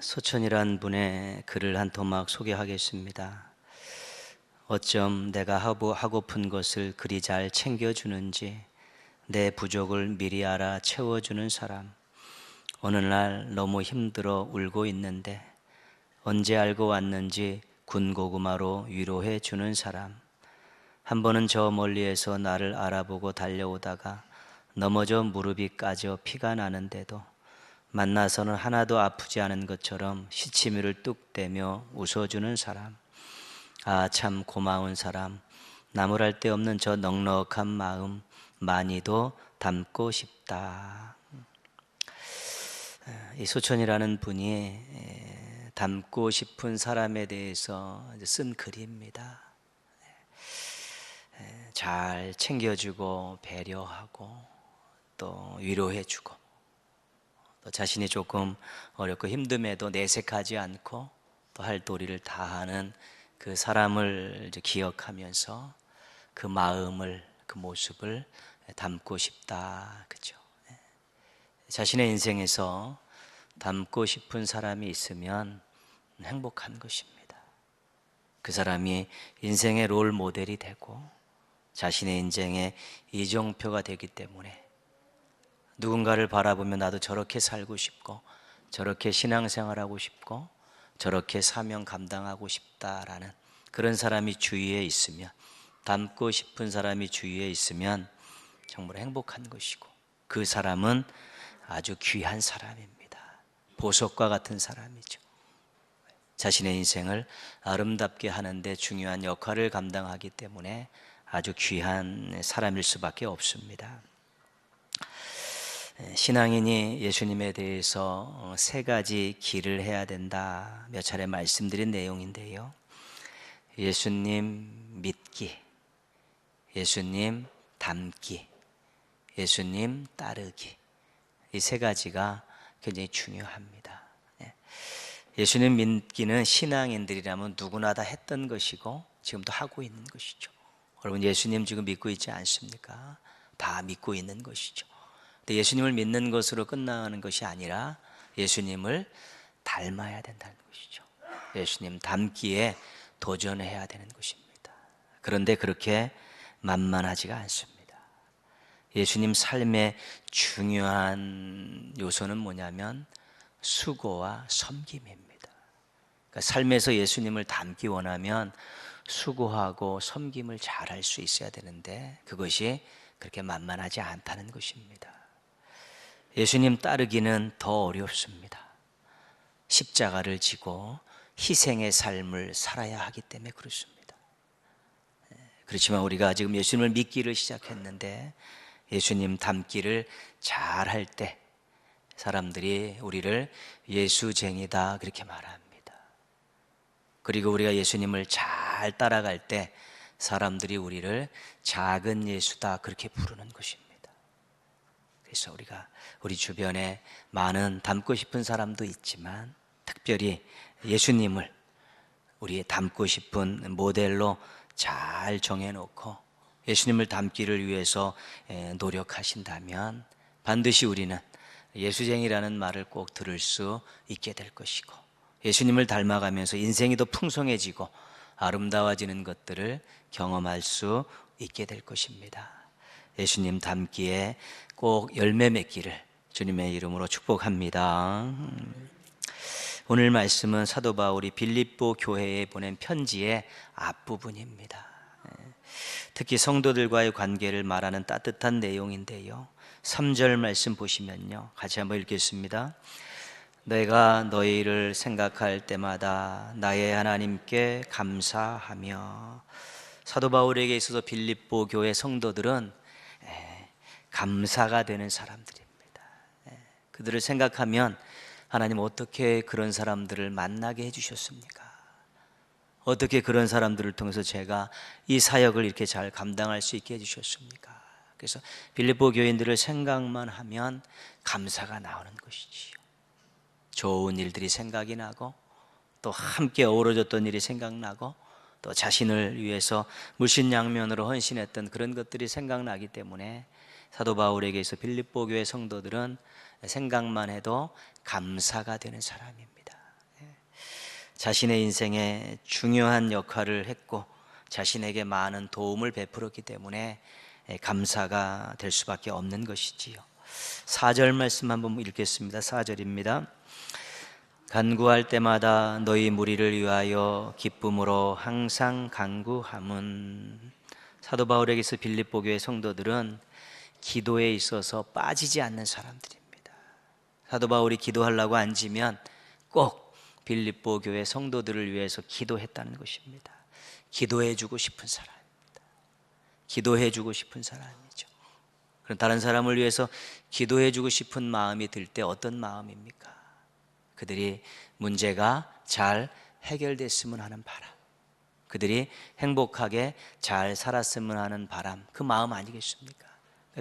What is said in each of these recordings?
소천이란 분의 글을 한 토막 소개하겠습니다. 어쩜 내가 하고 하고픈 것을 그리 잘 챙겨주는지 내 부족을 미리 알아 채워주는 사람. 어느 날 너무 힘들어 울고 있는데 언제 알고 왔는지 군고구마로 위로해 주는 사람. 한 번은 저 멀리에서 나를 알아보고 달려오다가 넘어져 무릎이 까져 피가 나는데도 만나서는 하나도 아프지 않은 것처럼 시치미를 뚝 떼며 웃어주는 사람. 아, 참 고마운 사람. 나무랄 데 없는 저 넉넉한 마음 많이도 담고 싶다. 이 소천이라는 분이 담고 싶은 사람에 대해서 쓴 글입니다. 잘 챙겨주고 배려하고 또 위로해주고 또 자신이 조금 어렵고 힘듦에도 내색하지 않고 또 할 도리를 다하는 그 사람을 기억하면서 그 마음을 그 모습을 담고 싶다 그죠? 자신의 인생에서 담고 싶은 사람이 있으면 행복한 것입니다. 그 사람이 인생의 롤 모델이 되고 자신의 인생의 이정표가 되기 때문에 누군가를 바라보면 나도 저렇게 살고 싶고 저렇게 신앙생활하고 싶고 저렇게 사명 감당하고 싶다라는 그런 사람이 주위에 있으면 닮고 싶은 사람이 주위에 있으면 정말 행복한 것이고 그 사람은 아주 귀한 사람입니다. 보석과 같은 사람이죠. 자신의 인생을 아름답게 하는데 중요한 역할을 감당하기 때문에 아주 귀한 사람일 수밖에 없습니다. 신앙인이 예수님에 대해서 어, 세 가지 길을 해야 된다 몇 차례 말씀드린 내용인데요. 예수님 믿기, 예수님 닮기, 예수님 따르기. 이 세 가지가 굉장히 중요합니다. 예. 예수님 믿기는 신앙인들이라면 누구나 다 했던 것이고 지금도 하고 있는 것이죠. 여러분 예수님 지금 믿고 있지 않습니까? 다 믿고 있는 것이죠. 예수님을 믿는 것으로 끝나는 것이 아니라 예수님을 닮아야 된다는 것이죠. 예수님 닮기에 도전해야 되는 것입니다. 그런데 그렇게 만만하지가 않습니다. 예수님 삶의 중요한 요소는 뭐냐면 수고와 섬김입니다. 그러니까 삶에서 예수님을 닮기 원하면 수고하고 섬김을 잘할 수 있어야 되는데 그것이 그렇게 만만하지 않다는 것입니다. 예수님 따르기는 더 어렵습니다. 십자가를 지고 희생의 삶을 살아야 하기 때문에 그렇습니다. 예, 그렇지만 우리가 지금 예수님을 믿기를 시작했는데 예수님 닮기를 잘 할 때 사람들이 우리를 예수쟁이다 그렇게 말합니다. 그리고 우리가 예수님을 잘 따라갈 때 사람들이 우리를 작은 예수다 그렇게 부르는 것입니다. 그래서 우리가 우리 주변에 많은 닮고 싶은 사람도 있지만 특별히 예수님을 우리의 닮고 싶은 모델로 잘 정해놓고 예수님을 닮기를 위해서 노력하신다면 반드시 우리는 예수쟁이라는 말을 꼭 들을 수 있게 될 것이고 예수님을 닮아가면서 인생이 더 풍성해지고 아름다워지는 것들을 경험할 수 있게 될 것입니다. 예수님 닮기에 꼭 열매 맺기를 주님의 이름으로 축복합니다. 오늘 말씀은 사도 바울이 빌립보 교회에 보낸 편지의 앞부분입니다. 특히 성도들과의 관계를 말하는 따뜻한 내용인데요. 3절 말씀 보시면요. 같이 한번 읽겠습니다. 내가 너희를 생각할 때마다 나의 하나님께 감사하며 사도 바울에게 있어서 빌립보 교회 성도들은 감사가 되는 사람들입니다. 예, 그들을 생각하면 하나님 어떻게 그런 사람들을 만나게 해주셨습니까? 어떻게 그런 사람들을 통해서 제가 이 사역을 이렇게 잘 감당할 수 있게 해주셨습니까? 그래서 빌립보 교인들을 생각만 하면 감사가 나오는 것이지요. 좋은 일들이 생각이 나고 또 함께 어우러졌던 일이 생각나고 또 자신을 위해서 물신양면으로 헌신했던 그런 것들이 생각나기 때문에 사도 바울에게서 빌립보 교회 성도들은 생각만 해도 감사가 되는 사람입니다. 자신의 인생에 중요한 역할을 했고 자신에게 많은 도움을 베풀었기 때문에 감사가 될 수밖에 없는 것이지요. 4절 말씀 한번 읽겠습니다. 4절입니다. 간구할 때마다 너희 무리를 위하여 기쁨으로 항상 간구함은 사도 바울에게서 빌립보 교회 성도들은 기도에 있어서 빠지지 않는 사람들입니다. 사도 바울이 기도하려고 앉으면 꼭 빌립보 교회 성도들을 위해서 기도했다는 것입니다. 기도해 주고 싶은 사람입니다. 기도해 주고 싶은 사람이죠. 그럼 다른 사람을 위해서 기도해 주고 싶은 마음이 들 때 어떤 마음입니까? 그들이 문제가 잘 해결됐으면 하는 바람. 그들이 행복하게 잘 살았으면 하는 바람. 그 마음 아니겠습니까?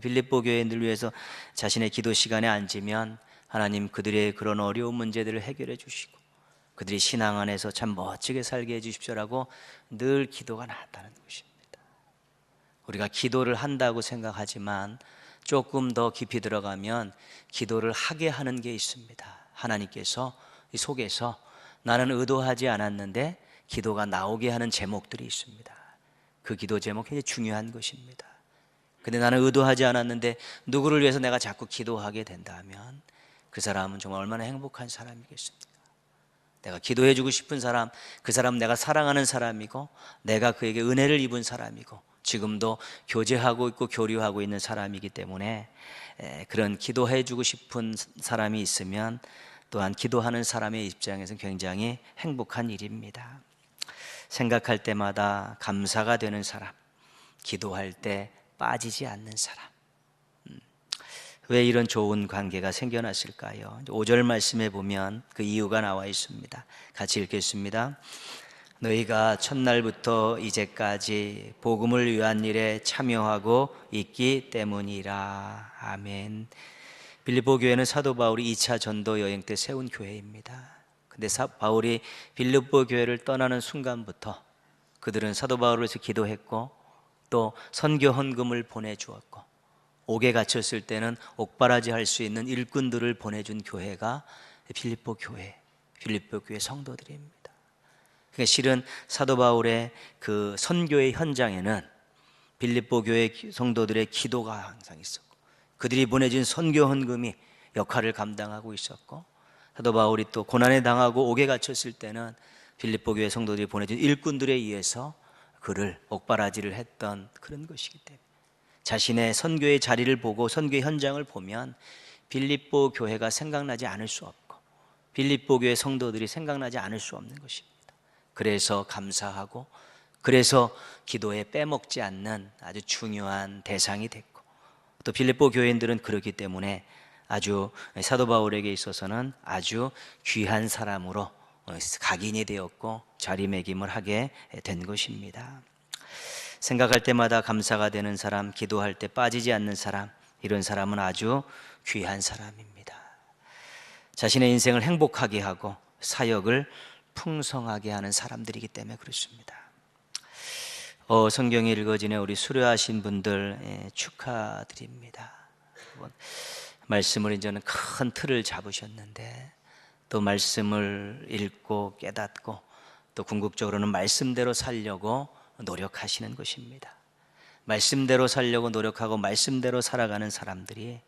빌립보 교회인들 위해서 자신의 기도 시간에 앉으면 하나님 그들의 그런 어려운 문제들을 해결해 주시고 그들이 신앙 안에서 참 멋지게 살게 해 주십시오라고 늘 기도가 나왔다는 것입니다. 우리가 기도를 한다고 생각하지만 조금 더 깊이 들어가면 기도를 하게 하는 게 있습니다. 하나님께서 이 속에서 나는 의도하지 않았는데 기도가 나오게 하는 제목들이 있습니다. 그 기도 제목 굉장히 중요한 것입니다. 근데 나는 의도하지 않았는데 누구를 위해서 내가 자꾸 기도하게 된다면 그 사람은 정말 얼마나 행복한 사람이겠습니까? 내가 기도해 주고 싶은 사람, 그 사람 내가 사랑하는 사람이고 내가 그에게 은혜를 입은 사람이고 지금도 교제하고 있고 교류하고 있는 사람이기 때문에 그런 기도해 주고 싶은 사람이 있으면 또한 기도하는 사람의 입장에서는 굉장히 행복한 일입니다. 생각할 때마다 감사가 되는 사람, 기도할 때 빠지지 않는 사람. 음, 왜 이런 좋은 관계가 생겨났을까요? 5절 말씀에 보면 그 이유가 나와 있습니다. 같이 읽겠습니다. 너희가 첫날부터 이제까지 복음을 위한 일에 참여하고 있기 때문이라. 아멘. 빌립보 교회는 사도 바울이 2차 전도 여행 때 세운 교회입니다. 근데 사, 바울이 빌립보 교회를 떠나는 순간부터 그들은 사도 바울을 위해서 기도했고 또 선교 헌금을 보내주었고 옥에 갇혔을 때는 옥바라지 할 수 있는 일꾼들을 보내준 교회가 빌립보 교회, 빌립보 교회 성도들입니다. 그러니까 실은 사도 바울의 그 선교의 현장에는 빌립보 교회 성도들의 기도가 항상 있었고 그들이 보내준 선교 헌금이 역할을 감당하고 있었고 사도 바울이 또 고난에 당하고 옥에 갇혔을 때는 빌립보 교회 성도들이 보내준 일꾼들에 의해서 그를 옥바라지를 했던 그런 것이기 때문에 자신의 선교의 자리를 보고 선교의 현장을 보면 빌립보 교회가 생각나지 않을 수 없고 빌립보 교회 성도들이 생각나지 않을 수 없는 것입니다. 그래서 감사하고 그래서 기도에 빼먹지 않는 아주 중요한 대상이 됐고 또 빌립보 교인들은 그렇기 때문에 아주 사도 바울에게 있어서는 아주 귀한 사람으로 각인이 되었고 자리매김을 하게 된 것입니다. 생각할 때마다 감사가 되는 사람, 기도할 때 빠지지 않는 사람, 이런 사람은 아주 귀한 사람입니다. 자신의 인생을 행복하게 하고 사역을 풍성하게 하는 사람들이기 때문에 그렇습니다. 어, 성경이 읽어지네 우리 수료하신 분들 예, 축하드립니다. 말씀을 이제는 큰 틀을 잡으셨는데 또 말씀을 읽고 깨닫고 또 궁극적으로는 말씀대로 살려고 노력하시는 것입니다. 말씀대로 살려고 노력하고 말씀대로 살아가는 사람들이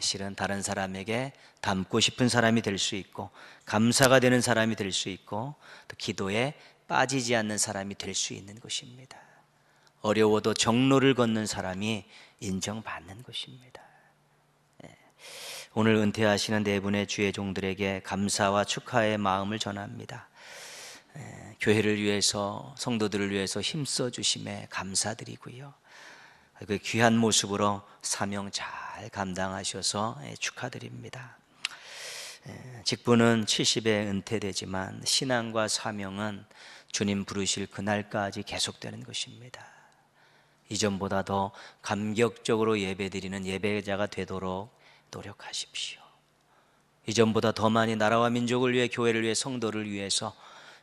실은 다른 사람에게 담고 싶은 사람이 될 수 있고 감사가 되는 사람이 될 수 있고 또 기도에 빠지지 않는 사람이 될 수 있는 것입니다. 어려워도 정로를 걷는 사람이 인정받는 것입니다. 예. 오늘 은퇴하시는 네 분의 주의 종들에게 감사와 축하의 마음을 전합니다. 예, 교회를 위해서 성도들을 위해서 힘써 주심에 감사드리고요. 그 귀한 모습으로 사명 잘 감당하셔서 예, 축하드립니다. 직분은 70에 은퇴되지만 신앙과 사명은 주님 부르실 그날까지 계속되는 것입니다. 이전보다 더 감격적으로 예배드리는 예배자가 되도록 노력하십시오. 이전보다 더 많이 나라와 민족을 위해 교회를 위해 성도를 위해서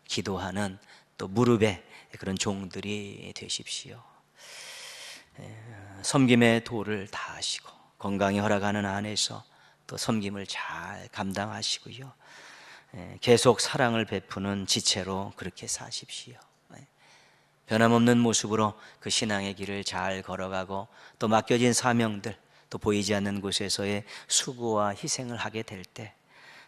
기도하는 또 무릎에 그런 종들이 되십시오. 섬김의 도를 다하시고 건강이 허락하는 안에서 또 섬김을 잘 감당하시고요. 예, 계속 사랑을 베푸는 지체로 그렇게 사십시오. 예. 변함없는 모습으로 그 신앙의 길을 잘 걸어가고 또 맡겨진 사명들 또 보이지 않는 곳에서의 수고와 희생을 하게 될 때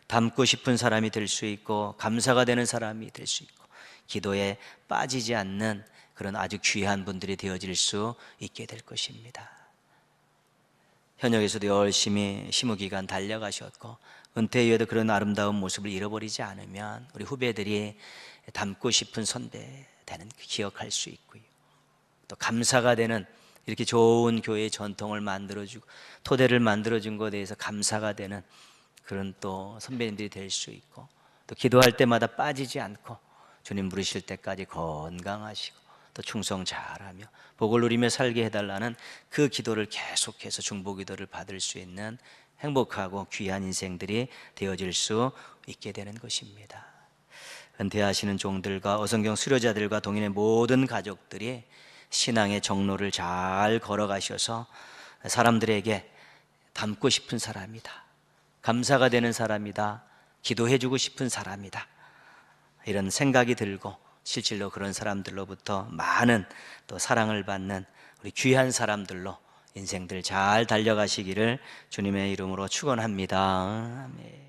닮고 싶은 사람이 될 수 있고 감사가 되는 사람이 될 수 있고 기도에 빠지지 않는 그런 아주 귀한 분들이 되어질 수 있게 될 것입니다. 현역에서도 열심히 심무 기간 달려가셨고 은퇴 이후에도 그런 아름다운 모습을 잃어버리지 않으면 우리 후배들이 닮고 싶은 선배 되는 기억할 수 있고요. 또 감사가 되는 이렇게 좋은 교회의 전통을 만들어주고 토대를 만들어준 것에 대해서 감사가 되는 그런 또 선배님들이 될 수 있고 또 기도할 때마다 빠지지 않고 주님 부르실 때까지 건강하시고 또 충성 잘하며 복을 누리며 살게 해달라는 그 기도를 계속해서 중보 기도를 받을 수 있는 행복하고 귀한 인생들이 되어질 수 있게 되는 것입니다. 은퇴하시는 종들과 어성경 수료자들과 동인의 모든 가족들이 신앙의 정로를 잘 걸어가셔서 사람들에게 닮고 싶은 사람이다. 감사가 되는 사람이다. 기도해주고 싶은 사람이다. 이런 생각이 들고 실질로 그런 사람들로부터 많은 또 사랑을 받는 우리 귀한 사람들로 인생들 잘 달려가시기를 주님의 이름으로 축원합니다. 아멘.